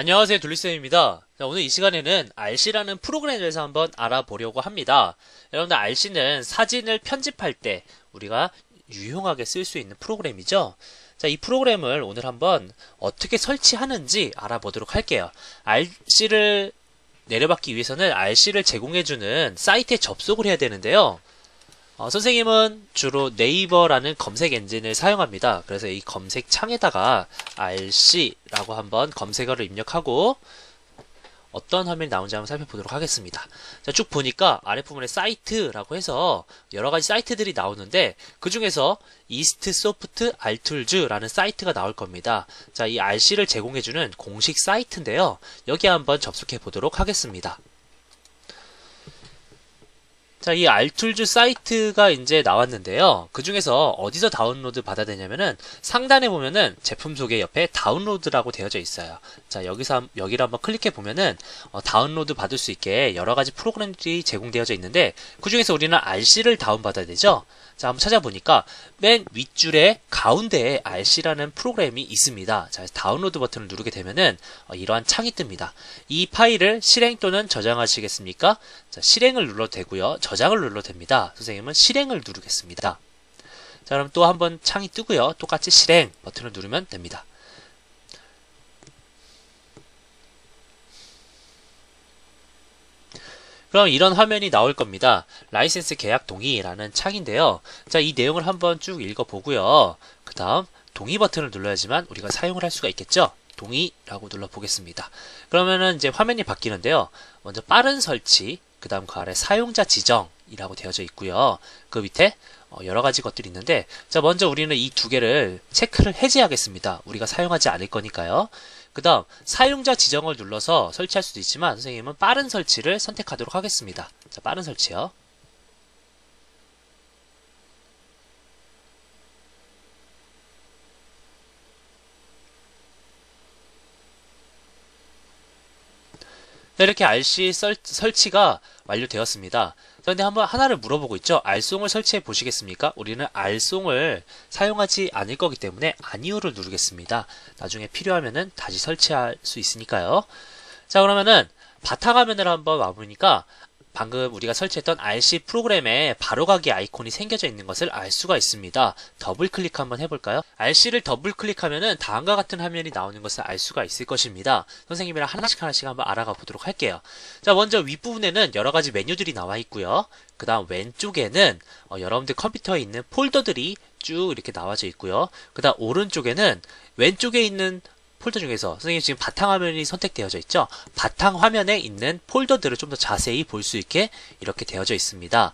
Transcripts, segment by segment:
안녕하세요 둘리쌤입니다. 자, 오늘 이 시간에는 RC라는 프로그램에 대해서 한번 알아보려고 합니다. 여러분들 RC는 사진을 편집할 때 우리가 유용하게 쓸 수 있는 프로그램이죠? 자, 이 프로그램을 오늘 한번 어떻게 설치하는지 알아보도록 할게요. RC를 내려받기 위해서는 RC를 제공해주는 사이트에 접속을 해야 되는데요 어, 선생님은 주로 네이버라는 검색 엔진을 사용합니다. 그래서 이 검색 창에다가 RC라고 한번 검색어를 입력하고 어떤 화면이 나오는지 한번 살펴보도록 하겠습니다. 자, 쭉 보니까 아랫부분에 사이트라고 해서 여러 가지 사이트들이 나오는데 그 중에서 이스트 소프트 알툴즈라는 사이트가 나올 겁니다. 자, 이 RC를 제공해주는 공식 사이트인데요. 여기 한번 접속해 보도록 하겠습니다. 자, 이 알툴즈 사이트가 이제 나왔는데요. 그 중에서 어디서 다운로드 받아야 되냐면은 상단에 보면은 제품 소개 옆에 다운로드라고 되어져 있어요. 자, 여기서, 여기를 한번 클릭해 보면은 어, 다운로드 받을 수 있게 여러 가지 프로그램들이 제공되어져 있는데 그 중에서 우리는 RC를 다운받아야 되죠. 자, 한번 찾아보니까 맨 윗줄에 가운데에 RC라는 프로그램이 있습니다. 자, 다운로드 버튼을 누르게 되면은 어, 이러한 창이 뜹니다. 이 파일을 실행 또는 저장하시겠습니까? 자, 실행을 눌러도 되고요. 저장을 눌러도 됩니다. 선생님은 실행을 누르겠습니다. 자, 그럼 또 한 번 창이 뜨고요. 똑같이 실행 버튼을 누르면 됩니다. 그럼 이런 화면이 나올 겁니다. 라이센스 계약 동의라는 창인데요. 자, 이 내용을 한번 쭉 읽어보고요. 그 다음 동의 버튼을 눌러야지만 우리가 사용을 할 수가 있겠죠. 동의라고 눌러보겠습니다. 그러면은 이제 화면이 바뀌는데요. 먼저 빠른 설치, 그 다음 그 아래 사용자 지정이라고 되어져 있고요. 그 밑에 어, 여러 가지 것들이 있는데 자 먼저 우리는 이 두 개를 체크를 해제하겠습니다. 우리가 사용하지 않을 거니까요. 그 다음 사용자 지정을 눌러서 설치할 수도 있지만 선생님은 빠른 설치를 선택하도록 하겠습니다. 자 빠른 설치요. 이렇게 RC 설, 설치가 완료되었습니다. 그런데 한번 하나를 물어보고 있죠. R송을 설치해 보시겠습니까? 우리는 R송을 사용하지 않을 거기 때문에 아니오를 누르겠습니다. 나중에 필요하면은 다시 설치할 수 있으니까요. 자 그러면은 바탕화면을 한번 와보니까 방금 우리가 설치했던 RC 프로그램에 바로가기 아이콘이 생겨져 있는 것을 알 수가 있습니다. 더블 클릭 한번 해볼까요? RC를 더블 클릭하면은 다음과 같은 화면이 나오는 것을 알 수가 있을 것입니다. 선생님이랑 하나씩 하나씩 한번 알아가 보도록 할게요. 자, 먼저 윗부분에는 여러 가지 메뉴들이 나와 있고요. 그 다음 왼쪽에는 어, 여러분들 컴퓨터에 있는 폴더들이 쭉 이렇게 나와져 있고요. 그 다음 오른쪽에는 왼쪽에 있는 폴더 중에서 선생님 지금 바탕화면이 선택되어져 있죠? 바탕화면에 있는 폴더들을 좀 더 자세히 볼 수 있게 이렇게 되어져 있습니다.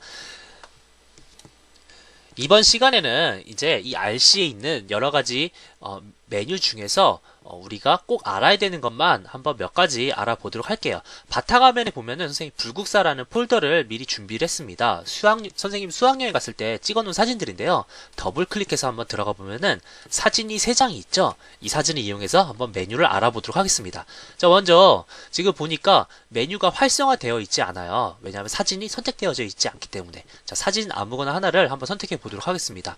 이번 시간에는 이제 이 RC에 있는 여러 가지 어, 메뉴 중에서 어, 우리가 꼭 알아야 되는 것만 한번 몇 가지 알아보도록 할게요. 바탕화면에 보면은 선생님 불국사라는 폴더를 미리 준비를 했습니다. 수학 선생님 수학여행 갔을 때 찍어놓은 사진들인데요. 더블 클릭해서 한번 들어가 보면은 사진이 세 장이 있죠. 이 사진을 이용해서 한번 메뉴를 알아보도록 하겠습니다. 자 먼저 지금 보니까 메뉴가 활성화되어 있지 않아요. 왜냐하면 사진이 선택되어져 있지 않기 때문에 자 사진 아무거나 하나를 한번 선택해 보도록 하겠습니다.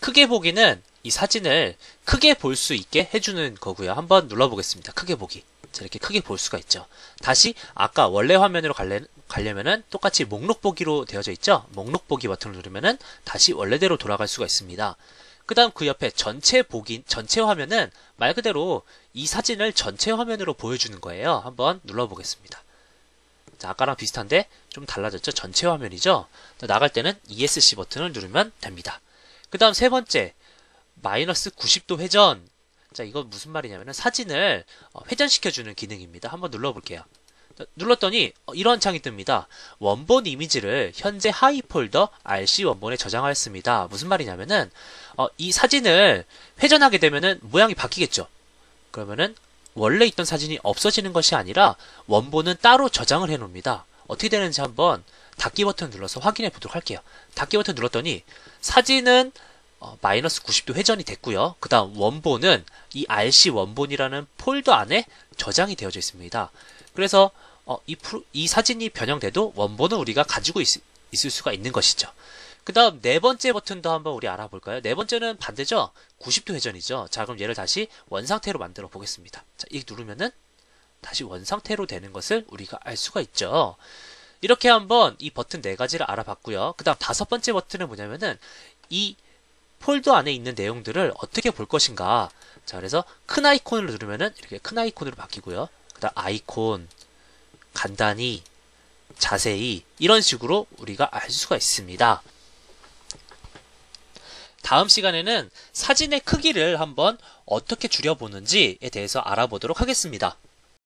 크게 보기는 이 사진을 크게 볼 수 있게 해주는 거고요. 한번 눌러보겠습니다. 크게 보기. 자, 이렇게 크게 볼 수가 있죠. 다시 아까 원래 화면으로 갈래, 가려면은 똑같이 목록 보기로 되어져 있죠. 목록 보기 버튼을 누르면은 다시 원래대로 돌아갈 수가 있습니다. 그 다음 그 옆에 전체 보기, 전체 화면은 말 그대로 이 사진을 전체 화면으로 보여주는 거예요. 한번 눌러보겠습니다. 자, 아까랑 비슷한데 좀 달라졌죠? 전체 화면이죠? 나갈 때는 ESC 버튼을 누르면 됩니다. 그 다음 세 번째, 마이너스 90도 회전. 자, 이건 무슨 말이냐면 사진을 어, 회전시켜주는 기능입니다. 한번 눌러볼게요. 눌렀더니 어, 이런 창이 뜹니다. 원본 이미지를 현재 하이 폴더 RC 원본에 저장하였습니다. 무슨 말이냐면은 어, 이 사진을 회전하게 되면은 모양이 바뀌겠죠. 그러면은 원래 있던 사진이 없어지는 것이 아니라 원본은 따로 저장을 해 놓습니다. 어떻게 되는지 한번 닫기 버튼 눌러서 확인해 보도록 할게요. 닫기 버튼 눌렀더니 사진은 어, 마이너스 90도 회전이 됐고요. 그 다음 원본은 이 RC 원본이라는 폴더 안에 저장이 되어져 있습니다. 그래서 어, 이, 프로, 이, 사진이 변형돼도 원본은 우리가 가지고 있, 있을 수가 있는 것이죠. 그 다음 네 번째 버튼도 한번 우리 알아볼까요? 네 번째는 반대죠? 90도 회전이죠. 자 그럼 얘를 다시 원상태로 만들어 보겠습니다. 자, 이 누르면은 다시 원상태로 되는 것을 우리가 알 수가 있죠. 이렇게 한번 이 버튼 네 가지를 알아봤고요. 그 다음 다섯 번째 버튼은 뭐냐면은 이 폴더 안에 있는 내용들을 어떻게 볼 것인가. 자, 그래서 큰 아이콘을 누르면은 이렇게 큰 아이콘으로 바뀌고요. 그 다음 아이콘, 간단히, 자세히, 이런 식으로 우리가 알 수가 있습니다. 다음 시간에는 사진의 크기를 한번 어떻게 줄여보는지에 대해서 알아보도록 하겠습니다.